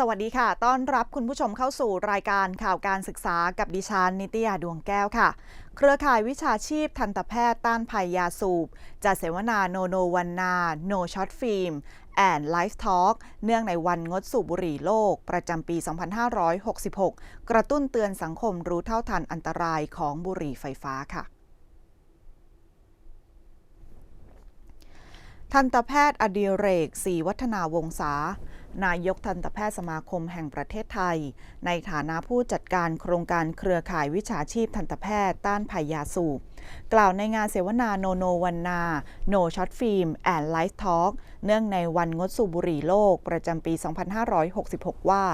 สวัสดีค่ะ ต้อนรับคุณผู้ชมเข้าสู่รายการข่าวการศึกษากับดิฉันนิตยาดวงแก้วค่ะ เครือข่ายวิชาชีพทันตแพทย์ต้านภัยยาสูบจะเสวนาโนโนวันนา โนช็อตฟิล์มแอนไลฟ์ทอล์กเนื่องในวันงดสูบบุหรี่โลก ประจำปี 2566 กระตุ้นเตือนสังคมรู้เท่าทันอันตรายของบุหรี่ไฟฟ้าค่ะทันตแพทย์อดิเรกศรีวัฒนาวงศา นายกทันตแพทย์สมาคมแห่งประเทศไทย ในฐานะผู้จัดการโครงการเครือข่ายวิชาชีพทันตแพทย์ต้านภัยยาสูบ กล่าวในงานเสวนาโนโนวันนา โนช็อตฟิล์มแอนไลฟ์ทอล์กเนื่องในวันงดสูบบุหรี่โลกประจำปี 2566 ว่า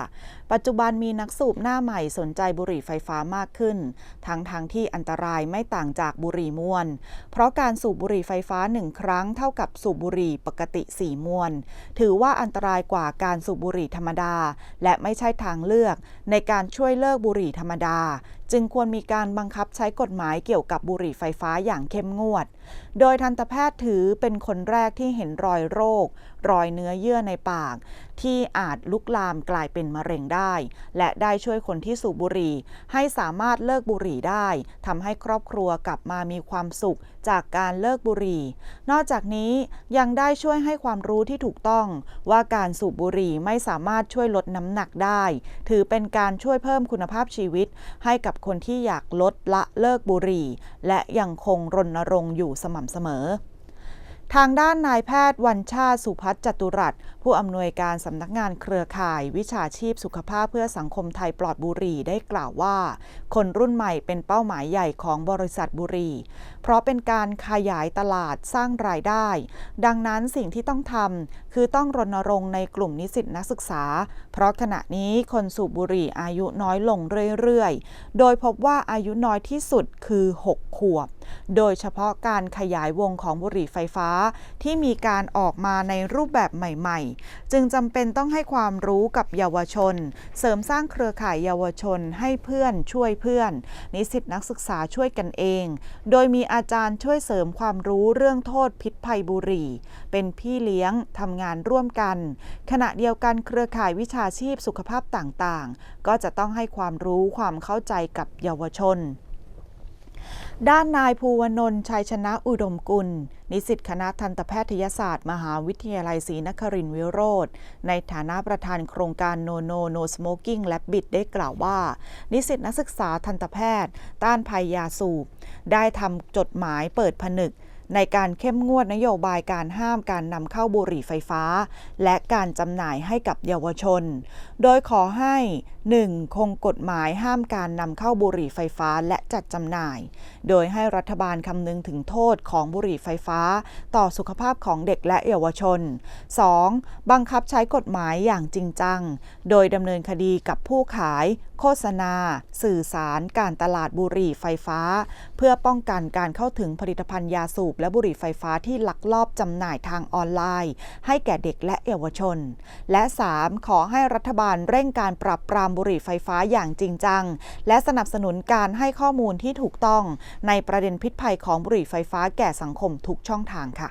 ปัจจุบันมีนักสูบหน้าใหม่สนใจบุหรี่ไฟฟ้ามากขึ้น ทั้งทางที่อันตรายไม่ต่างจากบุหรี่มวน เพราะการสูบบุหรี่ไฟฟ้าหนึ่งครั้งเท่ากับสูบบุหรี่ปกติ 4 มวน ถือว่าอันตรายกว่าการสูบบุหรี่ธรรมดา และไม่ใช่ทางเลือกในการช่วยเลิกบุหรี่ธรรมดา จึงควรมีการบังคับใช้กฎหมายเกี่ยวกับบุหรี่ไฟฟ้าอย่างเข้มงวด โดยทันตแพทย์ถือเป็นคนแรกที่เห็นรอยโรค รอยเนื้อเยื่อในปาก ที่อาจลุกลามกลายเป็นมะเร็งได้ และได้ช่วยคนที่สูบบุหรี่ ให้สามารถเลิกบุหรี่ได้ทำให้ครอบครัวกลับมามีความสุขจากการเลิกบุหรี่ นอกจากนี้ยังได้ช่วยให้ความรู้ที่ถูกต้อง ว่าการสูบบุหรี่ไม่สามารถช่วยลดน้ำหนักได้ ถือเป็นการช่วยเพิ่มคุณภาพชีวิต ให้กับคนที่อยากลดละเลิกบุหรี่ และยังคงรณรงค์อยู่สม่ำเสมอ ทางด้านนายแพทย์วันชาติสุพัฒน์จตุรัสผู้อำนวยการสำนักงานเครือข่าย วิชาชีพสุขภาพเพื่อสังคมไทยปลอดบุหรี่ได้กล่าวว่า คนรุ่นใหม่เป็นเป้าหมายใหญ่ของบริษัทบุหรี่ เพราะเป็นการขยายตลาดสร้างรายได้ ดังนั้นสิ่งที่ต้องทำคือต้องรณรงค์ในกลุ่มนิสิตนักศึกษา เพราะขณะนี้คนสูบบุหรี่อายุน้อยลงเรื่อยๆ โดยพบว่าอายุน้อยที่สุดคือ 6 ขวบโดยเฉพาะการขยายวงของบุหรี่ไฟฟ้าที่มีการออกมาในรูปแบบใหม่ๆ จึงจำเป็นต้องให้ความรู้กับเยาวชน เสริมสร้างเครือข่ายเยาวชนให้เพื่อนช่วยเพื่อน นิสิตนักศึกษาช่วยกันเอง โดยมีอาจารย์ช่วยเสริมความรู้เรื่องโทษพิษภัยบุหรี่ เป็นพี่เลี้ยงทำงานร่วมกัน ขณะเดียวกันเครือข่ายวิชาชีพสุขภาพต่างๆ ก็จะต้องให้ความรู้ความเข้าใจกับเยาวชน ด้านนายภูวนนท์ชัยชนะอุดมกุล นิสิตคณะทันตแพทยศาสตร์ มหาวิทยาลัยศรีนครินทร์วิโรธในฐานะประธานโครงการโนโนโนสโมกิ้งและบิดได้กล่าวว่า นิสิตนักศึกษาทันตแพทย์ ต้านภัยยาสูบ ได้ทำจดหมายเปิดผนึก ในการเข้มงวดนโยบายการห้ามการนำเข้าบุหรี่ไฟฟ้า และการจำหน่ายให้กับเยาวชน โดยขอให้ 1. คงกฎหมายห้ามการนำเข้าบุหรี่ไฟฟ้าและจัดจำหน่าย โดยให้รัฐบาลคำนึงถึงโทษของบุหรี่ไฟฟ้า ต่อสุขภาพของเด็กและเยาวชน 2. บังคับใช้กฎหมายอย่างจริงจัง โดยดำเนินคดีกับผู้ขาย โฆษณา สื่อสาร การตลาดบุหรี่ไฟฟ้า เพื่อป้องกันการเข้าถึงผลิตภัณฑ์ยาสูบและบุหรี่ไฟฟ้าที่ลักลอบจำหน่ายทางออนไลน์ ให้แก่เด็กและเยาวชน และ 3. ขอให้รัฐบาลเร่งการปรับปรามบุหรี่ไฟฟ้าอย่างจริงจัง และสนับสนุนการให้ข้อมูลที่ถูกต้อง ในประเด็นพิษภัยของบุหรี่ไฟฟ้าแก่สังคมทุกช่องทางค่ะ